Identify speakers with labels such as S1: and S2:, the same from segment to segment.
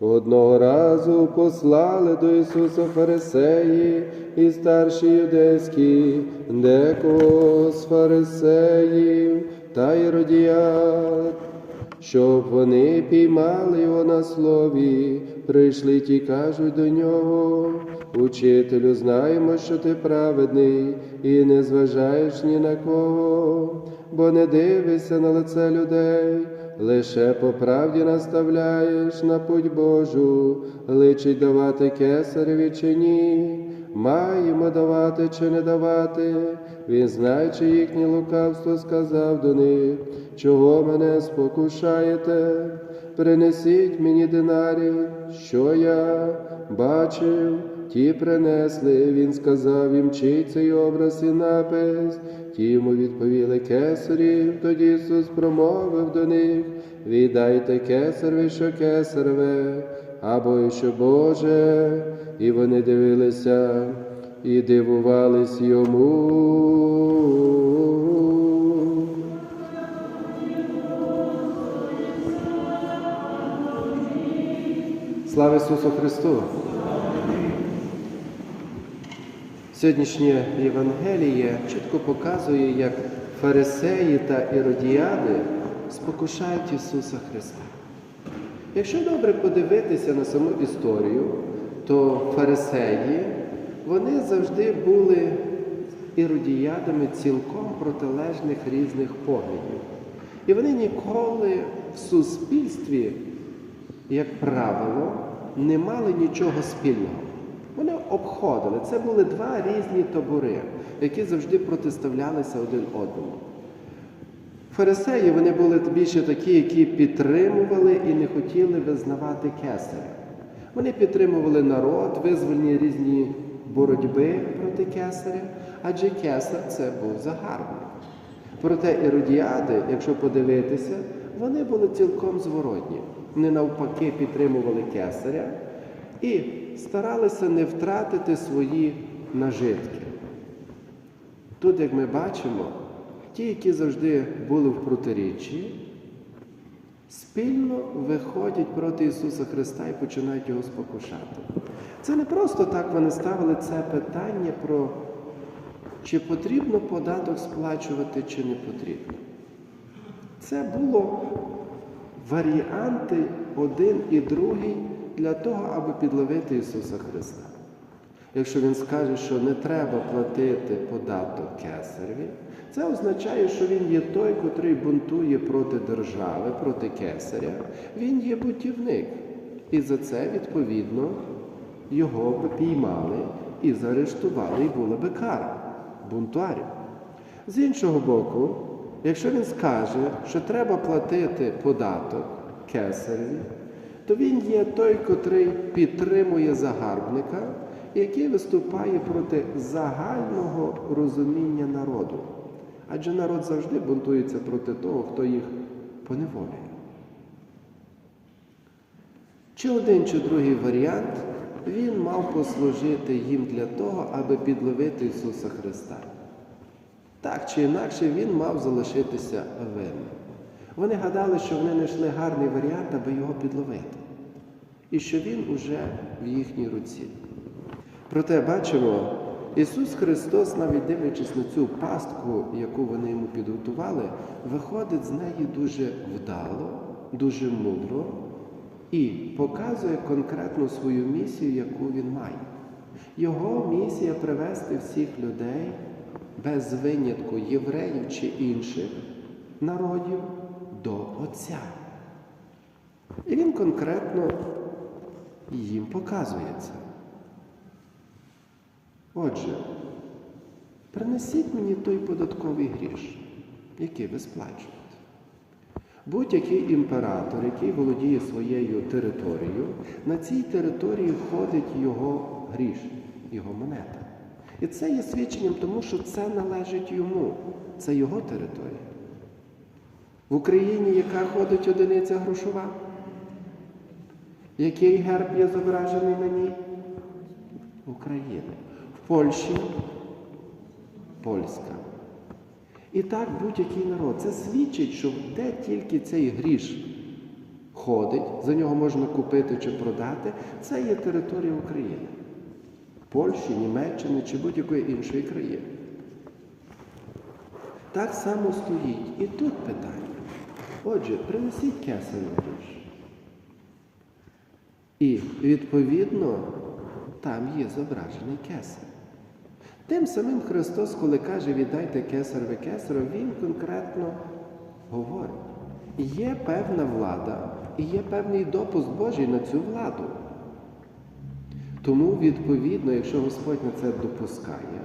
S1: Одного разу послали до Ісуса фарисеї і старші юдейські, декого з фарисеїв та іродіят, щоб вони піймали його на слові, прийшли ті кажуть до нього. Учителю, знаємо, що ти праведний і не зважаєш ні на кого, бо не дивишся на лице людей, лише по правді наставляєш на путь Божу, личить давати кесареві чи ні, маємо давати чи не давати. Він, знаючи їхнє лукавство, сказав до них, чого мене спокушаєте, принесіть мені динарі, що я бачив. Ті принесли, він сказав їм, чий цей образ і напис. Ті йому відповіли кесарів, тоді Ісус промовив до них, віддайте кесареві, що кесареве, або що Боже. І вони дивилися і дивувались йому. Слава Ісусу Христу! Сьогоднішнє Євангеліє чітко показує, як фарисеї та іродіади спокушають Ісуса Христа. Якщо добре подивитися на саму історію, то фарисеї вони завжди були іродіядами цілком протилежних різних поглядів. І вони ніколи в суспільстві, як правило, не мали нічого спільного. Вони обходили. Це були два різні табори, які завжди протиставлялися один одному. Фарисеї вони були більше такі, які підтримували і не хотіли визнавати кесаря. Вони підтримували народ, визвольні різні боротьби проти кесаря, адже кесар це був загарбник. Проте іродіади, якщо подивитися, вони були цілком зворотні. Вони навпаки підтримували кесаря і старалися не втратити свої нажитки. Тут, як ми бачимо, ті, які завжди були в протиріччі, спільно виходять проти Ісуса Христа і починають його спокушати. Це не просто так вони ставили це питання про чи потрібно податок сплачувати, чи не потрібно. Це було варіанти один і другий для того, аби підловити Ісуса Христа. Якщо Він скаже, що не треба платити податок кесареві, це означає, що він є той, котрий бунтує проти держави, проти кесаря. Він є бутівник. І за це, відповідно, його піймали і заарештували, і була би кара бунтуарів. З іншого боку, якщо він скаже, що треба платити податок кесареві, то він є той, котрий підтримує загарбника, який виступає проти загального розуміння народу. Адже народ завжди бунтується проти того, хто їх поневолює. Чи один, чи другий варіант, він мав послужити їм для того, аби підловити Ісуса Христа. Так чи інакше, Він мав залишитися винним. Вони гадали, що вони знайшли гарний варіант, аби його підловити. І що він уже в їхній руці. Проте бачимо, Ісус Христос, навіть дивлячись на цю пастку, яку вони йому підготували, виходить з неї дуже вдало, дуже мудро і показує конкретну свою місію, яку він має. Його місія привести всіх людей без винятку євреїв чи інших народів до Отця. І він конкретно їм показує це. Отже, принесіть мені той податковий гріш, який ви сплачуєте. Будь-який імператор, який володіє своєю територією, на цій території входить його гріш, його монета. І це є свідченням тому, що це належить йому, це його територія. В Україні яка ходить одиниця грошова? Який герб є зображений на ній? України. В Польщі польська. І так будь-який народ. Це свідчить, що де тільки цей гріш ходить, за нього можна купити чи продати, це є територія України. Польщі, Німеччини чи будь-якої іншої країни. Так само стоїть і тут питання. Отже, принесіть кесареві гріш. І відповідно там є зображений кесар. Тим самим Христос, коли каже, віддайте кесареве кесарю, Він конкретно говорить. Є певна влада і є певний допуск Божий на цю владу. Тому, відповідно, якщо Господь на це допускає,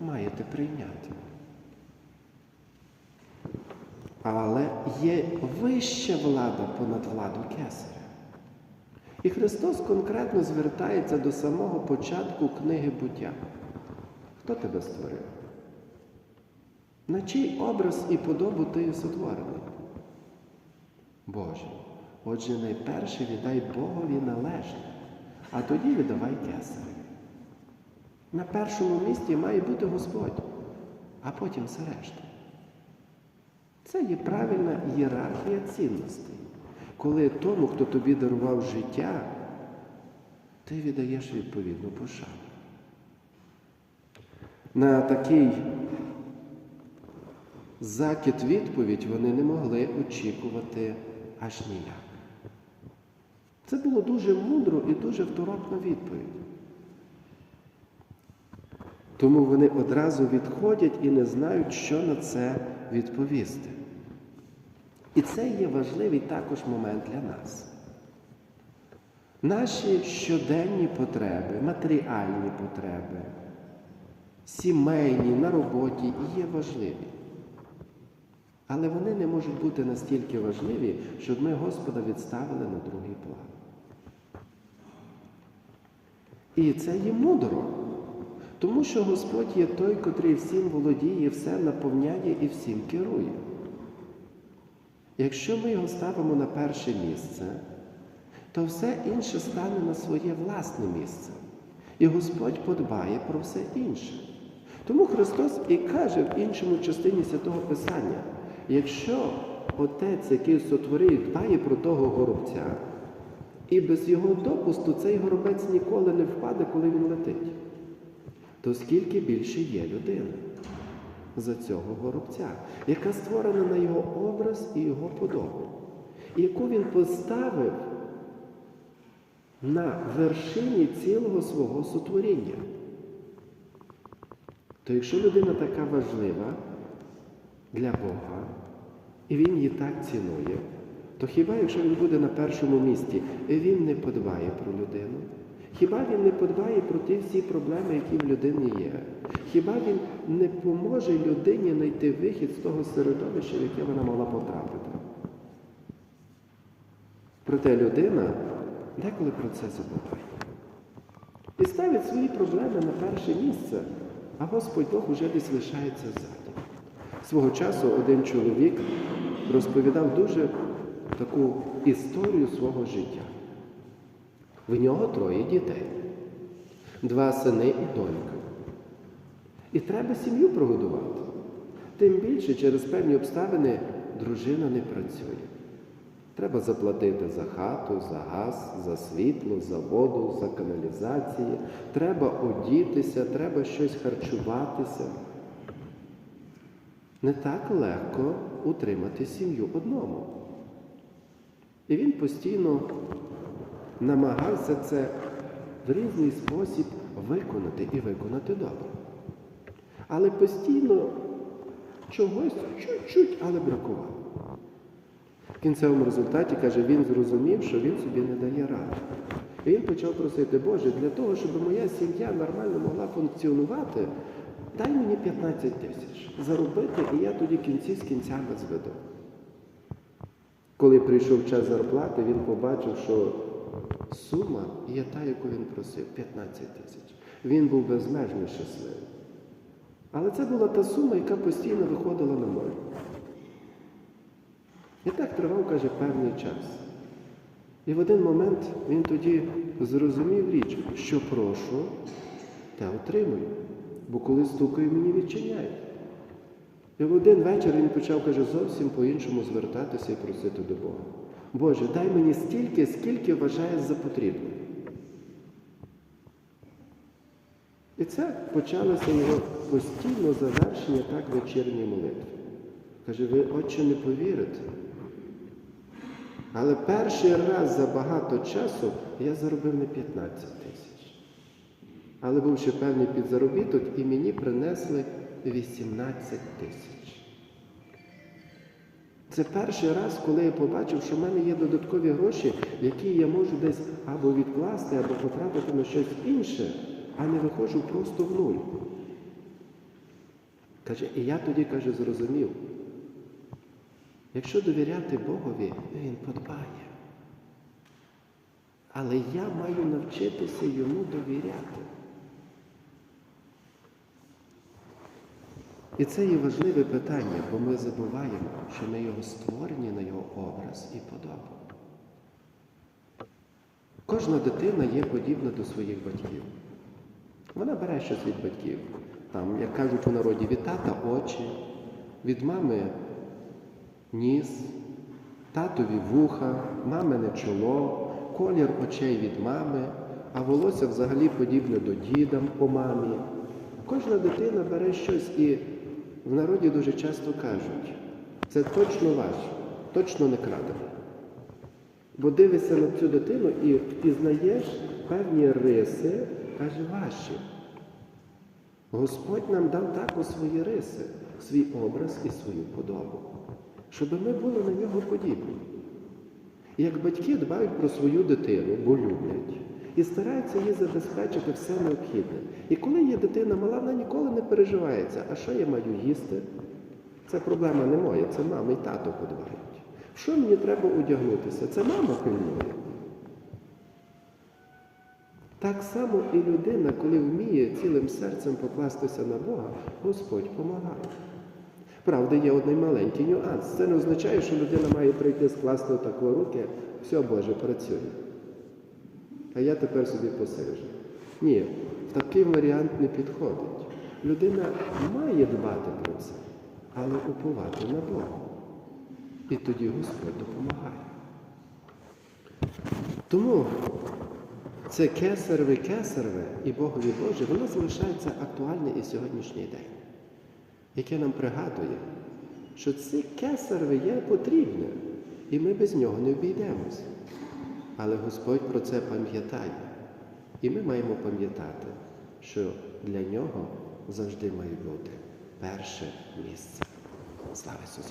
S1: маєте прийняти. Але є вища влада понад владу кесаря. І Христос конкретно звертається до самого початку книги буття. Хто тебе створив? На чий образ і подобу ти сотворений? Боже. Отже, найперше віддай Богові належне, а тоді віддавай кесарю. На першому місці має бути Господь, а потім все решта. Це є правильна ієрархія цінностей. Коли тому, хто тобі дарував життя, ти віддаєш відповідну пошану. На такий закид відповідь вони не могли очікувати аж ніяк. Це було дуже мудро і дуже второпна відповідь. Тому вони одразу відходять і не знають, що на це відповісти. І це є важливий також момент для нас. Наші щоденні потреби, матеріальні потреби, сімейні на роботі є важливі. Але вони не можуть бути настільки важливі, щоб ми Господа відставили на другий план. І це є мудро, тому що Господь є той, котрий всім володіє, все наповняє і всім керує. Якщо ми його ставимо на перше місце, то все інше стане на своє власне місце. І Господь подбає про все інше. Тому Христос і каже в іншому частині Святого Писання, якщо Отець, який сотворив, дбає про того горобця, і без його допусту цей горобець ніколи не впаде, коли він летить, то скільки більше є людина за цього горобця, яка створена на його образ і його подобу, яку він поставив на вершині цілого свого сотворіння. То якщо людина така важлива для Бога, і він її так цінує, то хіба якщо він буде на першому місці, він не подбає про людину? Хіба він не подбає про ті всі проблеми, які в людині є? Хіба він не поможе людині знайти вихід з того середовища, в яке вона могла потрапити? Проте людина деколи про це забуває. І ставить свої проблеми на перше місце, а Господь Бог уже десь лишається ззаді. Свого часу один чоловік розповідав дуже таку історію свого життя. В нього троє дітей, два сини і донька. І треба сім'ю прогодувати. Тим більше через певні обставини дружина не працює. Треба заплатити за хату, за газ, за світло, за воду, за каналізацію. Треба одітися, треба щось харчуватися. Не так легко утримати сім'ю одному. І він постійно намагався це в різний спосіб виконати і виконати добре. Але постійно чогось чуть-чуть, але бракувало. В кінцевому результаті, каже, він зрозумів, що він собі не дає ради. І він почав просити, Боже, для того, щоб моя сім'я нормально могла функціонувати, дай мені 15 тисяч заробити, і я тоді кінці з кінцями зведу. Коли прийшов час зарплати, він побачив, що сума є та, яку він просив 15 тисяч. Він був безмежно щасливий. Але це була та сума, яка постійно виходила на ноль. І так тривав, каже, певний час. І в один момент він тоді зрозумів річ, що прошу, те отримую. Бо коли стукаю, мені відчиняють. І в один вечір він почав, каже, зовсім по-іншому звертатися і просити до Бога. Боже, дай мені стільки, скільки вважаєш за потрібне. І це почалося його постійно завершення так вечірньої молитви. Каже, ви отче не повірите. Але перший раз за багато часу я заробив не 15 тисяч. Але був ще певний підзаробіток і мені принесли 18 тисяч. Це перший раз, коли я побачив, що в мене є додаткові гроші, які я можу десь або відкласти, або потратити на щось інше, а не виходжу просто в нуль. Каже, і я тоді, каже, зрозумів, якщо довіряти Богові, Він подбає. Але я маю навчитися йому довіряти. І це є важливе питання, бо ми забуваємо, що ми його створені на його образ і подобу. Кожна дитина є подібна до своїх батьків. Вона бере щось від батьків. Там, як кажуть у народі, від тата очі, від мами ніс, татові вуха, мамине чоло, колір очей від мами, а волосся взагалі подібне до діда по мамі. Кожна дитина бере щось і в народі дуже часто кажуть, це точно ваше, точно не крадено. Бо дивишся на цю дитину і впізнаєш певні риси, каже, ваші. Господь нам дав також свої риси, свій образ і свою подобу, щоб ми були на нього подібні. І як батьки дбають про свою дитину, бо люблять, і стараються їй забезпечити все необхідне. І коли є дитина мала, вона ніколи не переживається, а що я маю їсти? Це проблема не моя, це мама і тато подбають. Що мені треба одягнутися? Це мама пильнує. Так само і людина, коли вміє цілим серцем покластися на Бога, Господь помагає. Правда, є один маленький нюанс. Це не означає, що людина має прийти скласти отако руки, все Боже, працює. А я тепер собі посижу. Ні, в такий варіант не підходить. Людина має дбати про це, але уповати на Бога. І тоді Господь допомагає. Тому це кесареве і Богові Боже, воно залишається актуальне і сьогоднішній день, яке нам пригадує, що це кесареве є потрібне, і ми без нього не обійдемося. Але Господь про це пам'ятає. І ми маємо пам'ятати, що для нього завжди має бути перше місце. Слава Ісусу!